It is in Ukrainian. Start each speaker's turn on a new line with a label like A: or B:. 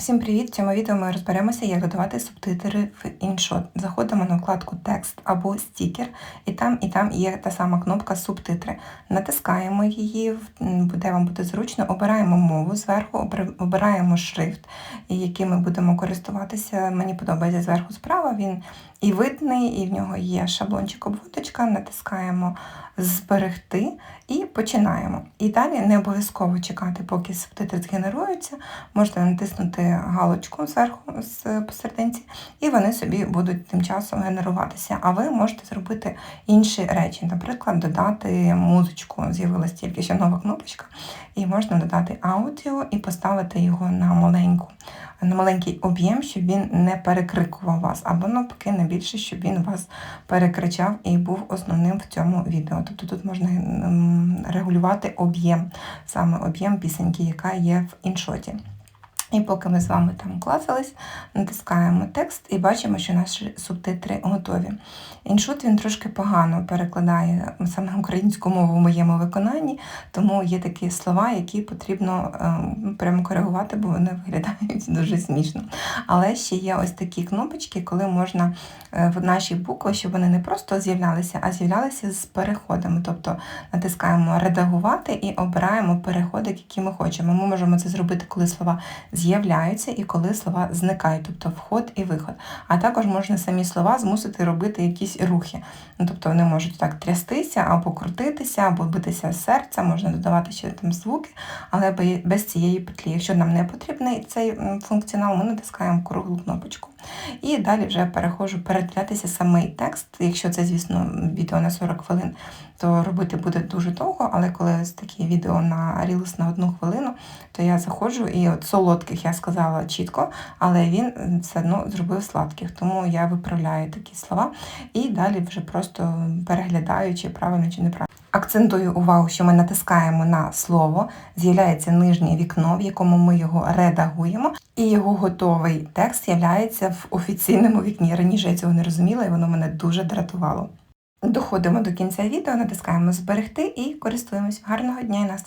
A: Всім привіт! В цьому відео ми розберемося, як додавати субтитри в InShot. Заходимо на вкладку Текст або стікер, і там і там є та сама кнопка Субтитри. Натискаємо її, де вам буде зручно, обираємо мову зверху, обираємо шрифт, яким ми будемо користуватися. Мені подобається зверху справа. Він і видний, і в нього є шаблончик обводочка. Натискаємо Зберегти і починаємо. І далі не обов'язково чекати, поки субтитри згенеруються. Можете натиснути галочку зверху з посерединці, і вони собі будуть тим часом генеруватися. А ви можете зробити інші речі, наприклад, додати музичку. З'явилася тільки ще нова кнопочка, і можна додати аудіо і поставити його на маленьку. На маленький об'єм, щоб він не перекрикував вас, або навпаки, не більше, щоб він вас перекричав і був основним в цьому відео. Тобто тут можна регулювати об'єм, саме об'єм пісеньки, яка є в іншоті. І поки ми з вами там клацались, натискаємо текст і бачимо, що наші субтитри готові. Іншот він трошки погано перекладає саме українську мову в моєму виконанні, тому є такі слова, які потрібно е, прямо коригувати, бо вони виглядають дуже смішно. Але ще є ось такі кнопочки, коли можна е, в наші букви, щоб вони не просто з'являлися, а з'являлися з переходами. Тобто натискаємо редагувати і обираємо переходик, який ми хочемо. Ми можемо це зробити, коли слова з'являються і коли слова зникають, тобто вход і виход. А також можна самі слова змусити робити якісь рухи. Ну, тобто вони можуть так трястися або крутитися, або битися з серця, можна додавати ще там звуки, але без цієї петлі. Якщо нам не потрібний цей функціонал, ми натискаємо круглу кнопочку. І далі вже переходжу передивлятися самий текст. Якщо це, звісно, відео на 40 хвилин, то робити буде дуже довго, але коли ось такі відео на Reels на одну хвилину, то я заходжу і от солодких я сказала чітко, але він все одно зробив сладких, тому я виправляю такі слова і далі вже просто переглядаю, чи правильно чи неправильно. Акцентую увагу, що ми натискаємо на слово, з'являється нижнє вікно, в якому ми його редагуємо, і його готовий текст з'являється в офіційному вікні. Раніше я цього не розуміла, і воно мене дуже дратувало. Доходимо до кінця відео, натискаємо зберегти і користуємось. Гарного дня і настрою!